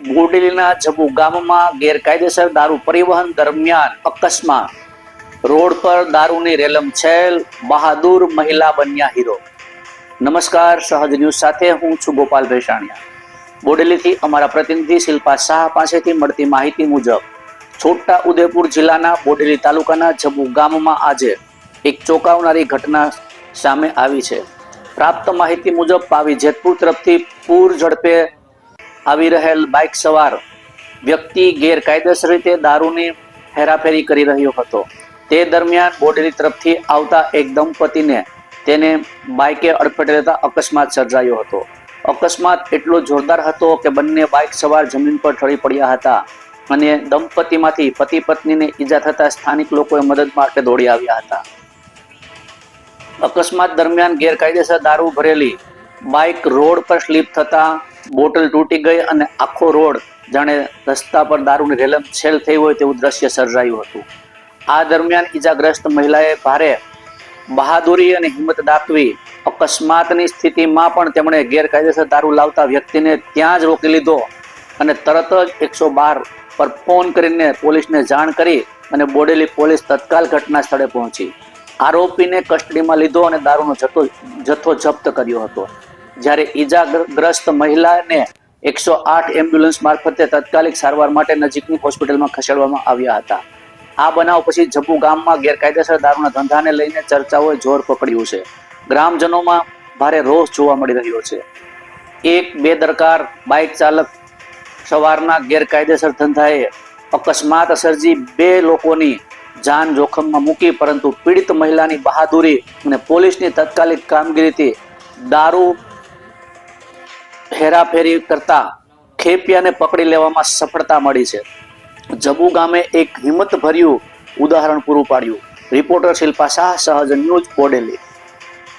બોડેલીના જબુ ગામમાં ગેરકાયદેસર દારૂ પરિવહન દરમિયાન અકસ્માત. રોડ પર દારૂની રેલમ છેલ, બહાદુર મહિલા બન્યા હીરો. નમસ્કાર, સહજ ન્યૂઝ સાથે હું છું ગોપાલ ભેસાણિયા. બોડેલીથી અમારા પ્રતિનિધિ શિલ્પા શાહ પાસેથી મળતી માહિતી મુજબ, છોટા ઉદેપુર જિલ્લાના બોડેલી તાલુકાના જબુ ગામમાં આજે એક ચોંકાવનારી ઘટના સામે આવી છે. પ્રાપ્ત માહિતી મુજબ, પાવી જેતપુર તરફથી પૂર ઝડપે આવી રહેલ બાઇક સવાર વ્યક્તિ ગેરકાયદેસર રીતે દારૂની હેરાફેરી કરી રહ્યો હતો. તે દરમિયાન બોડેલી તરફથી આવતા એક દંપતીને તેને બાઇકે અડફેટે લેતા અકસ્માત સર્જાયો હતો. અકસ્માત એટલો જોરદાર હતો કે બંને બાઇક સવાર જમીન પર ઠળી પડ્યા હતા અને દંપતીમાંથી પતિ પત્નીને ઈજા થતા સ્થાનિક લોકોએ મદદ માટે દોડી આવ્યા હતા. અકસ્માત દરમિયાન ગેરકાયદેસર દારૂ ભરેલી બાઇક રોડ પર સ્લીપ થતા બોટલ તૂટી ગઈ અને આખો રોડ જાણે રસ્તા પર દારૂની રેલમ છેલ થઈ હોય તેવું દ્રશ્ય સર્જાયું હતું. આ દરમિયાન ઈજાગ્રસ્ત મહિલાએ ભારે બહાદુરી અને હિંમત દાખવી અકસ્માતની સ્થિતિમાં પણ તેમણે ગેરકાયદેસર દારૂ લાવતા વ્યક્તિને ત્યાં જ રોકી લીધો અને તરત જ એકસો બાર પર ફોન કરીને પોલીસને જાણ કરી અને બોડેલી પોલીસ તત્કાલ ઘટના સ્થળે પહોંચી. આરોપીને કસ્ટડીમાં લીધો અને દારૂનો જથ્થો જથ્થો જપ્ત કર્યો હતો. જ્યારે ઈજાગ્રસ્ત મહિલાને એકસો આઠ એમ્બ્યુલન્સ મારફતે તાત્કાલિક સારવાર માટે નજીકની હોસ્પિટલમાં ખસેડવામાં આવ્યા હતા. આ બનાવ પછી જબ્બુ ગામમાં ગેરકાયદેસર દારૂના ધંધાને લઈને ચર્ચાઓએ જોર પકડ્યું છે. ગ્રામજનોમાં ભારે રોષ જોવા મળી રહ્યો છે. એક બેદરકાર બાઇક ચાલક સવારના ગેરકાયદેસર ધંધાએ અકસ્માત સર્જી બે લોકોની જાન જોખમમાં મૂકી, પરંતુ પીડિત મહિલાની બહાદુરી અને પોલીસની તાત્કાલિક કામગીરીથી દારૂ હેરાફેરી કરતા ખેપિયાને પકડી લેવામાં સફળતા મળી છે. જબુ ગામે એક હિંમતભર્યું ઉદાહરણ પૂરું પાડ્યું. રિપોર્ટર શિલ્પા શાહ, સહજ ન્યૂઝ, બોડેલી.